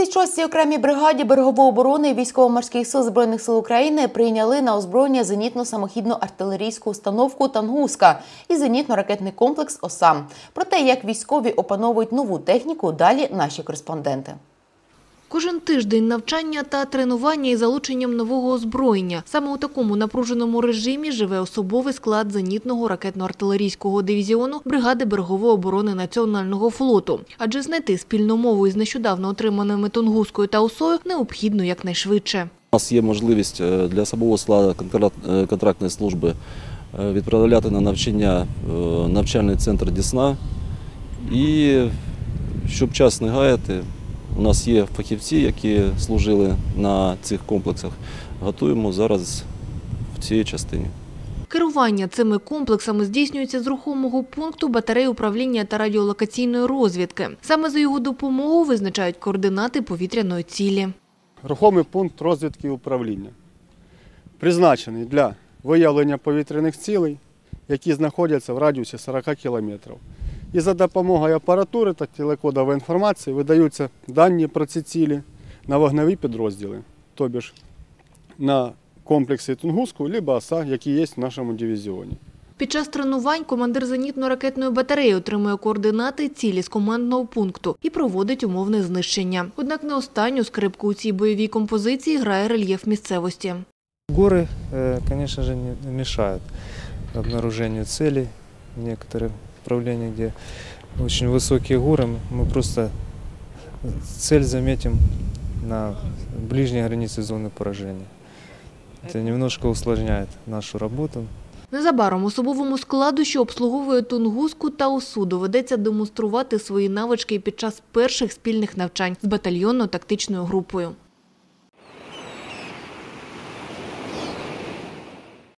36-й окремій бригаді берегової оборони військово-морських сил збройних сил України прийняли на озброєння зенітно-самохідну артилерійську установку Тангуска і зенітно-ракетний комплекс ОСАМ. Про те, як військові опановують нову техніку, далі наші кореспонденти. Кожен тиждень навчання та тренування із залученням нового озброєння. Саме у такому напруженому режимі живе особовий склад зенітного ракетно-артилерійського дивізіону бригади берегової оборони Національного флоту. Адже знайти спільну мову із нещодавно отриманими Тунгускою та ОСОю необхідно якнайшвидше. У нас є можливість е, для особового складу е, контрактної служби е, відправляти на навчання навчальний центр Дісна. І щоб час не гаяти, у нас є фахівці, які служили на цих комплексах. Готуємо зараз в цій частині. Керування цими комплексами здійснюється з рухомого пункту батареї управління та радіолокаційної розвідки. Саме за його допомогою визначають координати повітряної цілі. Рухомий пункт розвідки і управління, призначений для виявлення повітряних цілей, які знаходяться в радіусі 40 км. І за допомогою апаратури та телекодової інформації видаються дані про ці цілі на вогневі підрозділи, тобі ж на комплексі Тунгуску або ОСА, які є в нашому дивізіоні. Під час тренувань командир зенітно-ракетної батареї отримує координати цілі з командного пункту і проводить умовне знищення. Однак не останню скрипку у цій бойовій композиції грає рельєф місцевості. Горы, э, конечно же, не мешают обнаружению целей. Некоторые направления, где очень высокие горы, мы просто цель заметим на ближней границе зоны поражения. Это немножко усложняет нашу работу. Незабаром особовому складу, що обслуговує Тунгуску та ОСУ, доведеться демонструвати свої навички під час перших спільних навчань з батальйонно-тактичною групою.